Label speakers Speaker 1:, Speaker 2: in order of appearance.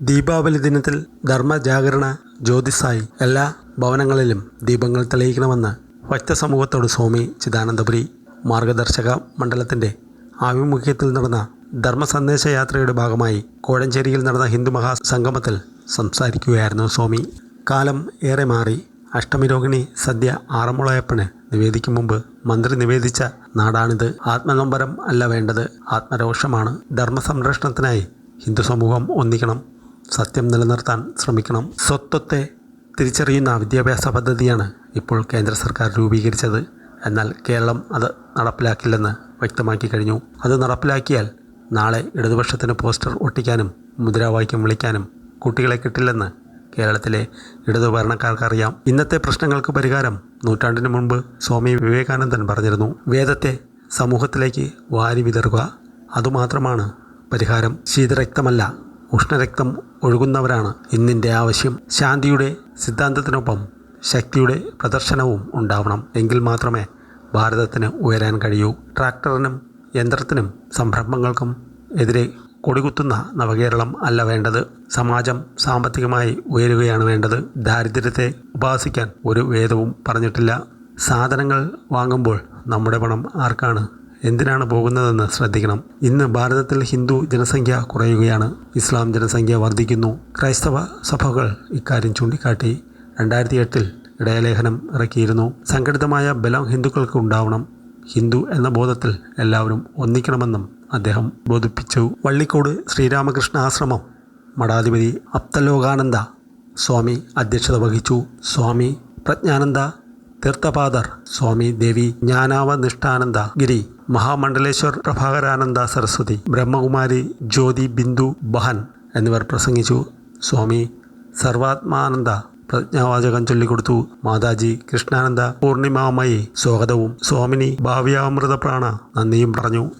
Speaker 1: ദീപാവലി ദിനത്തിൽ ധർമ്മജാഗരണ ജ്യോതിസായി എല്ലാ ഭവനങ്ങളിലും ദീപങ്ങൾ തെളിയിക്കണമെന്ന് ഭക്തസമൂഹത്തോട് സ്വാമി ചിദാനന്ദപുരി മാർഗദർശക മണ്ഡലത്തിന്റെ ആഭിമുഖ്യത്തിൽ നടന്ന ധർമ്മ സന്ദേശ യാത്രയുടെ ഭാഗമായി കോഴഞ്ചേരിയിൽ നടന്ന ഹിന്ദു മഹാസംഗമത്തിൽ സംസാരിക്കുകയായിരുന്നു സ്വാമി. കാലം ഏറെ മാറി. അഷ്ടമിരോഹിണി സദ്യ ആറന്മുളയപ്പന് നിവേദിക്കും മുമ്പ് മന്ത്രി നിവേദിച്ച നാടാണിത്. ആത്മനൊമ്പരം അല്ല വേണ്ടത്. ആത്മരോഷമാണ്. ധർമ്മ സംരക്ഷണത്തിനായി ഹിന്ദു സമൂഹം ഒന്നിക്കണം. സത്യം നിലനിർത്താൻ ശ്രമിക്കണം. സ്വത്വത്തെ തിരിച്ചറിയുന്ന വിദ്യാഭ്യാസ പദ്ധതിയാണ് ഇപ്പോൾ കേന്ദ്ര സർക്കാർ രൂപീകരിച്ചത്. എന്നാൽ കേരളം അത് നടപ്പിലാക്കില്ലെന്ന് വ്യക്തമാക്കി കഴിഞ്ഞു. അത് നടപ്പിലാക്കിയാൽ നാളെ ഇടതുപക്ഷത്തിന് പോസ്റ്റർ ഒട്ടിക്കാനും മുദ്രാവാക്യം വിളിക്കാനും കുട്ടികളെ കിട്ടില്ലെന്ന് കേരളത്തിലെ ഇടതു ഭരണക്കാർക്കറിയാം ഇന്നത്തെ പ്രശ്നങ്ങൾക്ക് പരിഹാരം നൂറ്റാണ്ടിന് മുൻപ് സ്വാമി വിവേകാനന്ദൻ പറഞ്ഞിരുന്നു. വേദത്തെ സമൂഹത്തിലേക്ക് വാരി വിതറുക അതുമാത്രമാണ് പരിഹാരം. ശീതരക്തമല്ല ഉഷ്ണരക്തം ഒഴുകുന്നവരാണ് ഇന്നിന്റെ ആവശ്യം. ശാന്തിയുടെ സിദ്ധാന്തത്തിനൊപ്പം ശക്തിയുടെ പ്രദർശനവും ഉണ്ടാവണം. എങ്കിൽ മാത്രമേ ഭാരതത്തിന് ഉയരാൻ കഴിയൂ. ട്രാക്ടറിനും യന്ത്രത്തിനും സംരംഭങ്ങൾക്കും എതിരെ കൊടികുത്തുന്ന നവകേരളം അല്ല വേണ്ടത്. സമാജം സാമ്പത്തികമായി ഉയരുകയാണ് വേണ്ടത്. ദാരിദ്ര്യത്തെ ഉപാസിക്കാൻ ഒരു വേദവും പറഞ്ഞിട്ടില്ല. സാധനങ്ങൾ വാങ്ങുമ്പോൾ നമ്മുടെ പണം ആർക്കാണ്? എന്തിനാണ് പോകുന്നതെന്ന് ശ്രദ്ധിക്കണം. ഇന്ന് ഭാരതത്തിൽ ഹിന്ദു ജനസംഖ്യ കുറയുകയാണ്. ഇസ്ലാം ജനസംഖ്യ വർദ്ധിക്കുന്നു. ക്രൈസ്തവ സഭകൾ ഇക്കാര്യം ചൂണ്ടിക്കാട്ടി രണ്ടായിരത്തി എട്ടിൽ ഇടയലേഖനം ഇറക്കിയിരുന്നു. സംഘടിതമായ ബലം ഹിന്ദുക്കൾക്ക് ഉണ്ടാവണം. ഹിന്ദു എന്ന ബോധത്തിൽ എല്ലാവരും ഒന്നിക്കണമെന്നും അദ്ദേഹം ബോധിപ്പിച്ചു. വള്ളിക്കോട് ശ്രീരാമകൃഷ്ണ ആശ്രമം മഠാധിപതി അപ്തലോകാനന്ദ സ്വാമി അധ്യക്ഷത വഹിച്ചു. സ്വാമി പ്രജ്ഞാനന്ദ തീർത്ഥപാദർ സ്വാമി ദേവി ജ്ഞാനാവനിഷ്ഠാനന്ദ ഗിരി മഹാമണ്ഡലേശ്വർ പ്രഭാകരാനന്ദ സരസ്വതി ബ്രഹ്മകുമാരി ജ്യോതി ബിന്ദു ബഹൻ എന്നിവർ പ്രസംഗിച്ചു. സ്വാമി സർവാത്മാനന്ദ പ്രജ്ഞാവാചകം ചൊല്ലിക്കൊടുത്തു. മാതാജി കൃഷ്ണാനന്ദ പൂർണിമാമയി സ്വാഗതവും. സ്വാമിനി ഭാവ്യാമൃത പ്രാണ നന്ദിയും പറഞ്ഞു.